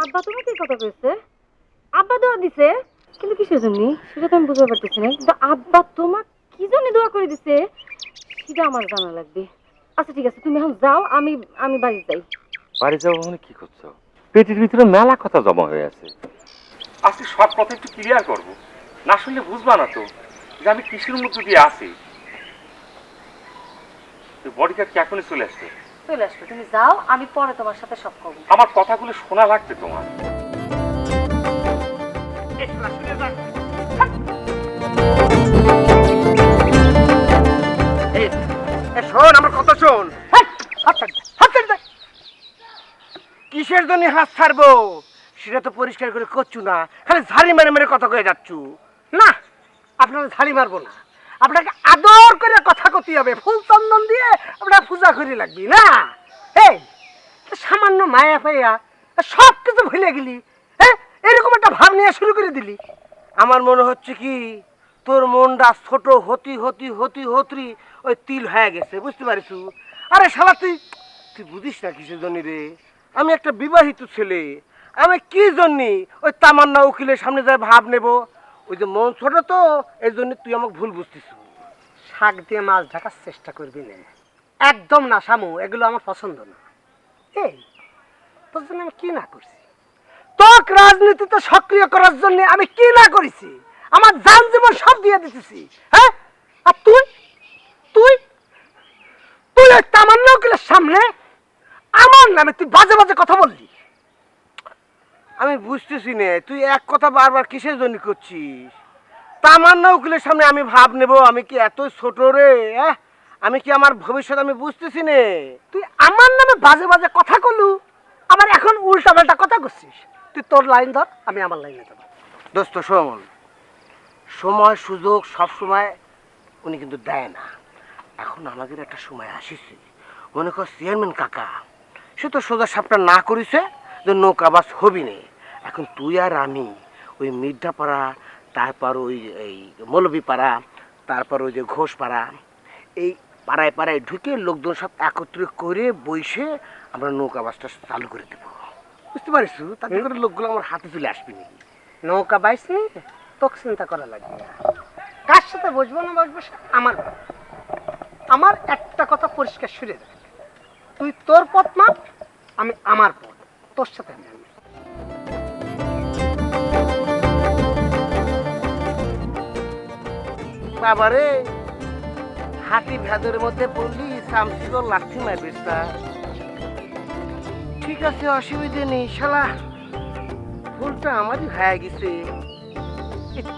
আব্বা তোমাকে এই কথা কইছে? আব্বা দোয়া দিছে? কিন্তু কিসের জন্য? সেটা তো আমি বুঝতে পারতেছি না। কিন্তু আব্বা তোমার কি জন্য দোয়া করে দিছে? সেটা আমার জানা লাগবে। আচ্ছা ঠিক আছে, তুমি এখন যাও, আমি আমি বাড়ি যাই। বাড়ি যাব মানে কি করছ? পেটের ভিতরে মেলা কথা জমা হয়ে আছে। আজকে সব কথা একটু ক্লিয়ার করব। না শুনলে বুঝবা না তো যে আমি কিসের মধ্যে দিয়ে আছি? বডি কার্ড কি এখনই চলে আসবে চলে আসবে তুমি যাও আমি পরে তোমার সাথে সব করব। আমার কথাগুলো শোনা লাগবে তোমার। শোন আমার কথা শোন। কিসের জন্য হাত ছাড়বো? সেটা তো পরিষ্কার করে করছু না। খালি ঝাড়ি মেরে মেরে কথা কয়ে যাচ্ছু। না আপনারা ঝাড়ি মারবো না। আপনাকে আদর করে কথা কতি হবে। ফুল চন্দন দিয়ে আপনার পূজা করে লাগবি, না? এই সামান্য মায়া পাইয়া সব কিছু ভুলে গেলি হ্যাঁ? এরকম একটা ভাব নিয়ে শুরু করে দিলি। আমার মনে হচ্ছে কি, তোর মনটা ছোট হতি হতি হতি হতরি ওই তিল হয়ে গেছে, বুঝতে পারিস? আরে শালা, তুই তুই বুঝিস না কিসের জন্য রে? আমি একটা বিবাহিত ছেলে, আমি কি জন্যে ওই তামান্না উকিলের সামনে যায় ভাব নেব? ওই যে মন ছোট তো এই জন্য তুই আমাকে ভুল বুঝতিস। শাক দিয়ে মাছ ঢাকার চেষ্টা করবি না। একদম না সামু এগুলো আমার পছন্দ না। এই, তোর জন্য আমি কি না করছি? তোক রাজনীতিতে সক্রিয় করার জন্য আমি কি না করেছি? আমার জান জীবন সব দিয়ে দিতেছি হ্যাঁ? আর তুই? তুই? তুই ওই তামান্না উকিলের সামনে, আমার নামে তুই বাজে বাজে কথা বললি। আমি বুঝতেছি নে, তুই এক কথা বারবার কিসের জন্য করছিস? তামান্না উকিলের সামনে আমি ভাব নেব, আমি কি এত ছোট রে আমি কি আমার ভবিষ্যৎ আমি বুঝতেছি নে? তুই আমার নামে বাজে বাজে কথা কলু, আবার এখন উল্টা পাল্টা কথা করছিস? তুই তোর লাইন ধর, আমি আমার লাইনে দেবো দোস্ত, শোন, সময়, সুযোগ সব সময় উনি কিন্তু দেয় না। এখন আমাদের একটা সময় আসিছে। মনে কর চেয়ারম্যান কাকা, সে তো সোজা সাপটা না করিছে যে নৌকা বাস হবি নে। এখন তুই আর আমি ওই মির্ধাপাড়া তারপর ওই এই মৌলবীপাড়া তারপর ওই যে ঘোষপাড়া এই পাড়ায় পাড়ায় ঢুকে লোকজন সব একত্রিত করে বইসে আমরা নৌকা বাসটা চালু করে দেবো। বুঝতে পারিস তাতে করে লোকগুলো আমার হাতে চলে আসবি নাকি? নৌকা বাইস নেই তোকে চিন্তা করা লাগবে না। কার সাথে বসবো না বসবো আমার আমার একটা কথা পরিষ্কার শুনে দেখ তুই তোর পথ মাপ আমি আমার পথ। তোর সাথে আমি বাবারে। হাতি ভেদরের মধ্যে পড়লি সামসিগর লাঠি মারবিস তা ঠিক আছে, অসুবিধে নেই, শালা। ভুলটা আমারই হয়ে গেছে।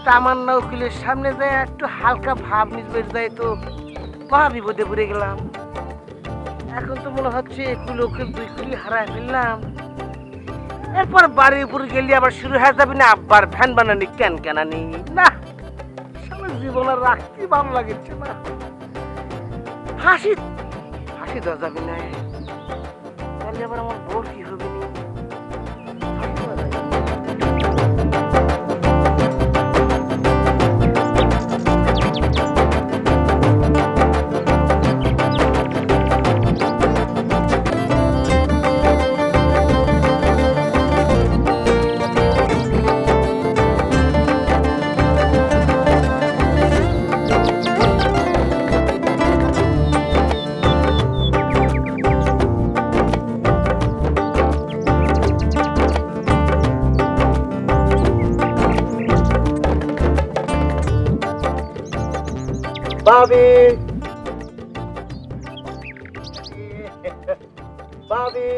তামান্না উকিলের সামনে যায়, একটু হালকা ভাব নিজবে যায় তো মহা বিপদে পড়ে গেলাম। এখন তো মনে হচ্ছে একুল উকিল দুই কুলি হারায় ফেললাম। এরপর বাড়ির উপরে গেলে আবার শুরু হয়ে যাবে না, আব্বার ভ্যান বানানি কেন কেনানি না। আর রাখতে ভালো লাগছে না। হাসি হাসি দেওয়া যাবে তাহলে আবার আমার বোর কি ভাবি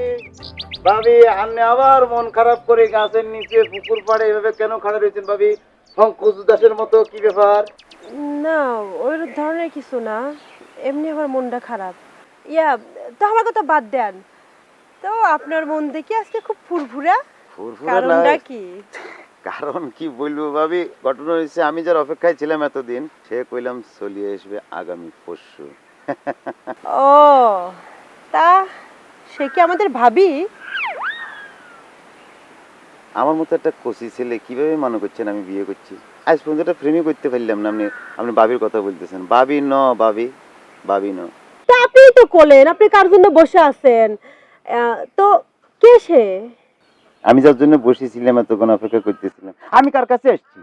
ভাবি আপনি আবার মন খারাপ করে গাছের নিচে পুকুর পাড়ে এভাবে কেন খাড়া রয়েছেন ভাবি? শঙ্কুচ দাসের মতো কি ব্যাপার? না ওই ধরনের কিছু না। এমনি আমার মনটা খারাপ। ইয়া তো আমার কথা বাদ দেন। তো আপনার মন দেখি আজকে খুব ফুরফুরা। ফুরফুরা কারণটা কি? কারণ কি বলব ভাবি? ঘটনা হয়েছে আমি যার অপেক্ষায় ছিলাম এতদিন সে কইলাম চলিয়ে আসবে আগামী পরশু। ও তা সে কি আমাদের ভাবি? আমার মতো একটা কচি ছেলে কীভাবে মনে করছেন আমি বিয়ে করছি? আজ পর্যন্ত একটা প্রেমই করতে পারলাম না আপনি আপনি বাবির কথা বলতেছেন। বাবি ন বাবি বাবি ন। তা আপনিই তো কোলেন আপনি কার জন্য বসে আছেন? তো কে সে? আমি যার জন্য বসেছিলাম এতক্ষণ অপেক্ষা করতেছিলাম। আমি কার কাছে এসেছি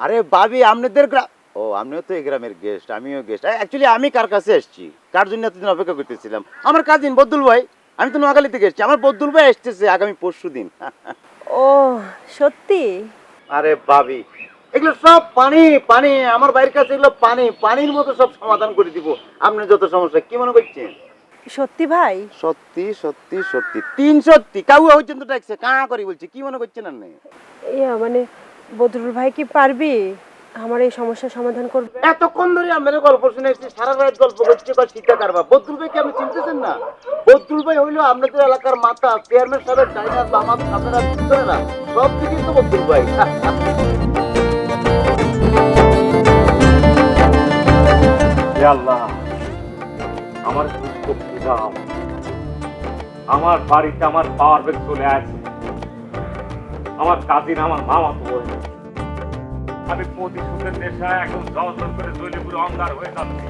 আরে ভাবি আপনাদের গ্রাম ও আপনিও তো এই গ্রামের গেস্ট আমিও গেস্ট অ্যাকচুয়ালি আমি কার কাছে এসেছি? কার জন্য এতদিন অপেক্ষা করতেছিলাম? আমার কাজিন বদ্দুল ভাই। আমি তো নোয়াখালী থেকে এসেছি আমার বদ্দুল ভাই এসতেছে আগামী পরশু দিন। ও সত্যি? আরে ভাবি এগুলো সব পানি পানি আমার বাড়ির কাছে এগুলো পানি পানির মতো সব সমাধান করে দিব। আপনি যত সমস্যা কি মনে করছেন? সত্যি ভাই? সত্যি সত্যি সত্যি। তিন সত্যি কাউ পর্যন্ত ডাকছে কা করি বলছে কি মনে করছেন আপনি? ইয়া মানে বদরুল ভাই কি পারবি? আমার এই সমস্যার সমাধান করবে। এতক্ষণ ধরে আমার গল্প শুনে এসেছি সারা রাত গল্প করছে বা সীতা কারবা বদরুল ভাইকে আপনি চিনতেছেন না? বদরুল ভাই হইল আপনাদের এলাকার মাথা চেয়ারম্যান সাহেবের ডাইনার বামাত আপনারা ভিতরেরা সব দিকেই তো বদরুল ভাই। হে আল্লাহ আমার আমার বাড়িতে আমার পাওয়ার ব্যাগ চলে আসে। আমার কাজিন আমার মামা তো বলছে আমি প্রতিশোধের নেশায় এখন জল জল করে জ্বলে পুরো অঙ্গার হয়ে যাচ্ছি।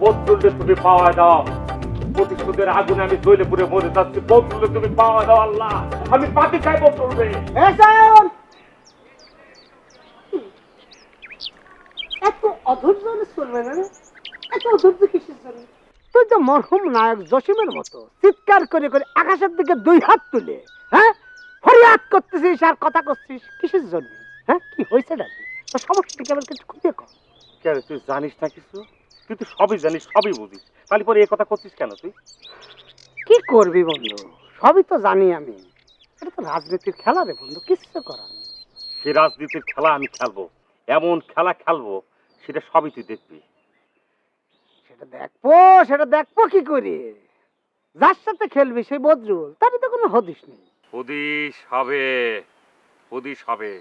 বদুল্লে তুমি পাওয়া দাও, প্রতিশোধের আগুনে আমি জ্বলে পুরে মরে যাচ্ছি। বদুল্লে তুমি পাওয়া দাও আল্লাহ। আমি পাতি খাই বদুলবে আকাশের দিকে দুই হাত তুলে হ্যাঁ? ফরিয়াদ করতেছিস আর কথা করছিস কিসের জন্য? হ্যাঁ কি হয়েছে নাকি? তো সমস্যাটা কেবল কিছু খুঁজে কর। কেন তুই জানিস না কিছু? তুই তো সবই জানিস সবই বুঝিস। তাহলে পরে এ কথা করছিস কেন তুই? কি করবি বন্ধু? সবই তো জানি আমি। এটা তো রাজনীতির খেলা রে বন্ধু কিচ্ছু করার নেই। সে রাজনীতির খেলা আমি খেলব। এমন খেলা খেলব সেটা সবই তুই দেখবি। সেটা দেখব সেটা দেখব কি করে? যার সাথে খেলবি সেই বদরুল তারই তো কোনো হদিস নেই। হদিস হবে হদিস হবে।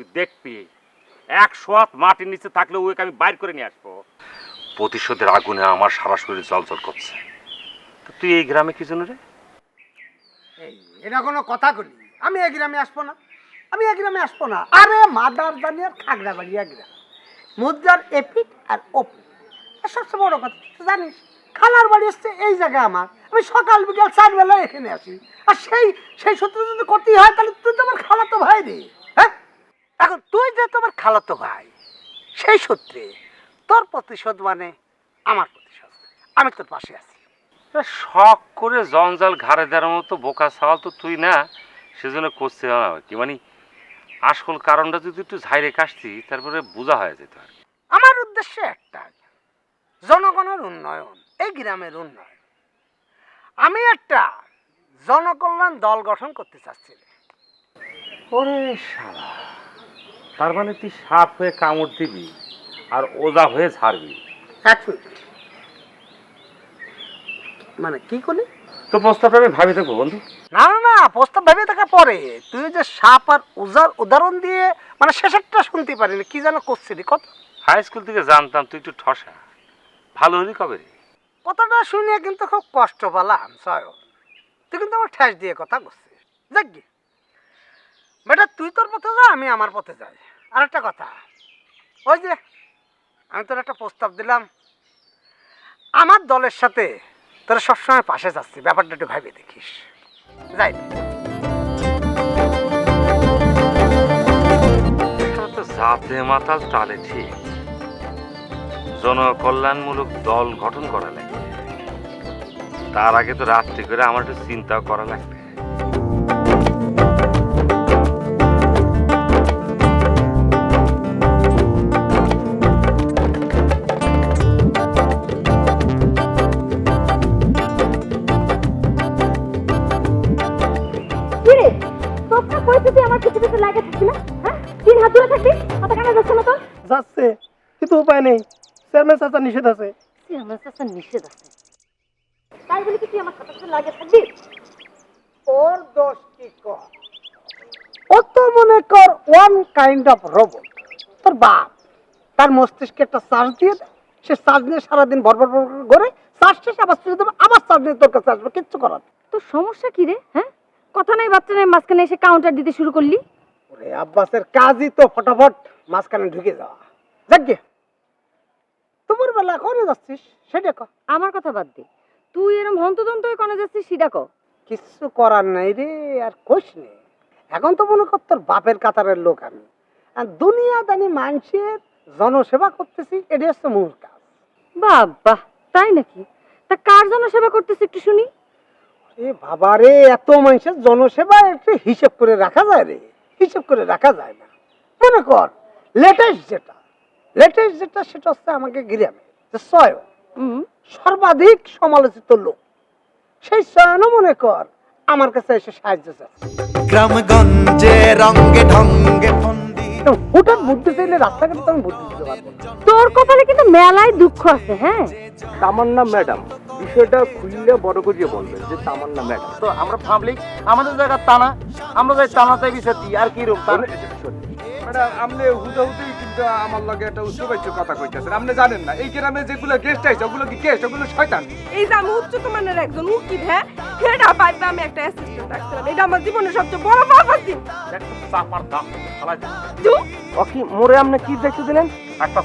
তুই দেখবি। একশো হাত মাটির নিচে থাকলে ওকে আমি বাইর করে নিয়ে আসব। প্রতিশোধের আগুনে আমার সারা শরীর জলজল করছে। তুই এই গ্রামে কি জন্য রে? এটা কোনো কথা করি আমি এক গ্রামে আসব না। আমি এক গ্রামে আসব না। আরে মাদার জানিয়ার খাগড়া বাড়ি এক গ্রাম। মুদ্রার এপিক আর ওপিক আর সবচেয়ে বড় কথা তুই জানিস খালার বাড়ি আসছে এই জায়গা আমার। আমি সকাল বিকাল চার বেলা এখানে আসি। আর সেই সেই সূত্রে যদি করতেই হয় তাহলে তুই তো আমার খালা তো ভাই রে। এখন তুই যে তোমার খালাতো ভাই সেই সূত্রে তোর প্রতিশোধ মানে আমার প্রতিশোধ। আমি তোর পাশে আছি। শখ করে জঞ্জাল ঘাড়ে দেওয়ার মতো বোকা সওয়াল তো তুই না সেজন্য করছে না কি। মানে আসল কারণটা যদি একটু ঝাইরে কাশতি তারপরে বোঝা হয়ে যেত আর কি। আমার উদ্দেশ্য একটাই জনগণের উন্নয়ন এই গ্রামের উন্নয়ন। আমি একটা জনকল্যাণ দল গঠন করতে চাচ্ছি ওরে শালা। তার মানে তুই সাপ হয়ে কামড় দিবি আর ওজা হয়ে ঝাড়বি। এক মিনিট। মানে কি করলি? তো প্রস্তাবটা আমি ভাবি থাকব বন্ধু। না না না প্রস্তাব ভেবে থাকা পরে। তুই যে সাপ আর উজার উদাহরণ দিয়ে মানে শেষেরটা শুনতে পারিনি কি যেন করছিলি কত? হাই স্কুল থেকে জানতাম তুই একটু ঠসা। ভালো হলি কবে? রে কথাটা শুনিয়ে কিন্তু খুব কষ্ট পেলাম সয়। তুই কিন্তু আমার ঠেস দিয়ে কথা করছিস দেখ গে। বেটা তুই তোর পথে যা আমি আমার পথে যাই। আর একটা কথা। ওই যে, আমি তোর একটা প্রস্তাব দিলাম। আমার দলের সাথে তোরা সবসময় পাশে যাচ্ছি, ব্যাপারটা একটু ভাবে দেখিস। যাই। জাতে মাতাল তালে ঠিক। জনকল্যাণমূলক দল গঠন করা লাগবে। তার আগে তো রাত্রি করে আমার একটু চিন্তাও করা লাগবে। নেই। চেয়ারম্যান চাচা নিষেধ আছে। আমার কাছে নিষেধ আছে। তাই বলে কি তুই আমার লাগে থাকবি? ওর দোষ কি কর? ও তো মনে কর ওয়ান কাইন্ড অফ রোবট তোর বাপ তার মস্তিষ্কে একটা চার্জ দিয়ে দেয় সে চার্জ নিয়ে সারাদিন করে চার্জ শেষে আবার ছেড়ে দেবে আবার চার্জ নিয়ে তোর কাছে আসবে কিচ্ছু করার। তোর সমস্যা কি রে হ্যাঁ? কথা নাই বাচ্চা নাই মাঝখানে এসে কাউন্টার দিতে শুরু করলি। ওরে আব্বাসের কাজই তো ফটাফট মাঝখানে ঢুকে যাওয়া। যাক তোমার বেলা করে যাচ্ছিস? সেটা কর আমার কথা বাদ দে। তুই এরম হন্তদন্ত হয়ে কনে যাচ্ছিস সেটা ক। কিচ্ছু করার নাই রে আর কোষ নে। এখন তো মনে কর তোর বাপের কাতারের লোক আমি। আর দুনিয়া দানি মানুষের জনসেবা করতেছি এটা হচ্ছে মূল কাজ। বাবা তাই নাকি? তা কার জনসেবা সেবা করতেছে একটু শুনি। এ বাবা রে এত মানুষের জনসেবা একটু হিসেব করে রাখা যায় রে। হিসেব করে রাখা যায় না। মনে কর লেটেস্ট যেটা লেটেস্ট যেটা সেটা হচ্ছে আমাকে গ্রামে যে ছয় সর্বাধিক সমালোচিত লোক। সেই চয়নও মনে কর আমার কাছে এসে সাহায্য চাচ্ছে গ্রামগঞ্জে রঙ্গে ঢঙ্গে বুদ্ধি চাইলে রাস্তাঘাটে তো আমি বুদ্ধি দিতে পারব। তোর কপালে কিন্তু মেলায় দুঃখ আছে হ্যাঁ? তামান্না ম্যাডাম বিষয়টা খুললে বড় করিয়ে বলবেন যে তামান্না ম্যাডাম। তো আমরা পাবলিক আমাদের জায়গা টানা আমরা যাই টানাতে বিচার দিই আর কি রূপ ম্যাডাম আপনি হুদা কিন্তু আমার লগে একটা উচ্চবাচ্য কথা কইতেছেন। আপনি জানেন না এই গ্রামে যেগুলো গেস্ট আইছে ওগুলো কি গেস্ট ওগুলো শয়তান? এই যে আমি উচ্চত মানের একজন উকিল হ্যাঁ? সেটা পাইতে আমি একটা অ্যাসিস্ট্যান্ট রাখছিলাম এটা আমার জীবনের সবচেয়ে বড় পাপ আছে চাপার দাম ফালাই অকি মোরে আপনি কি দিলেন? একটা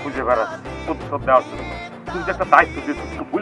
খুঁজে বেড়াচ্ছে উত্তর দেওয়ার জন্য। তুই যে একটা দায়িত্ব দিয়েছিস ভুলে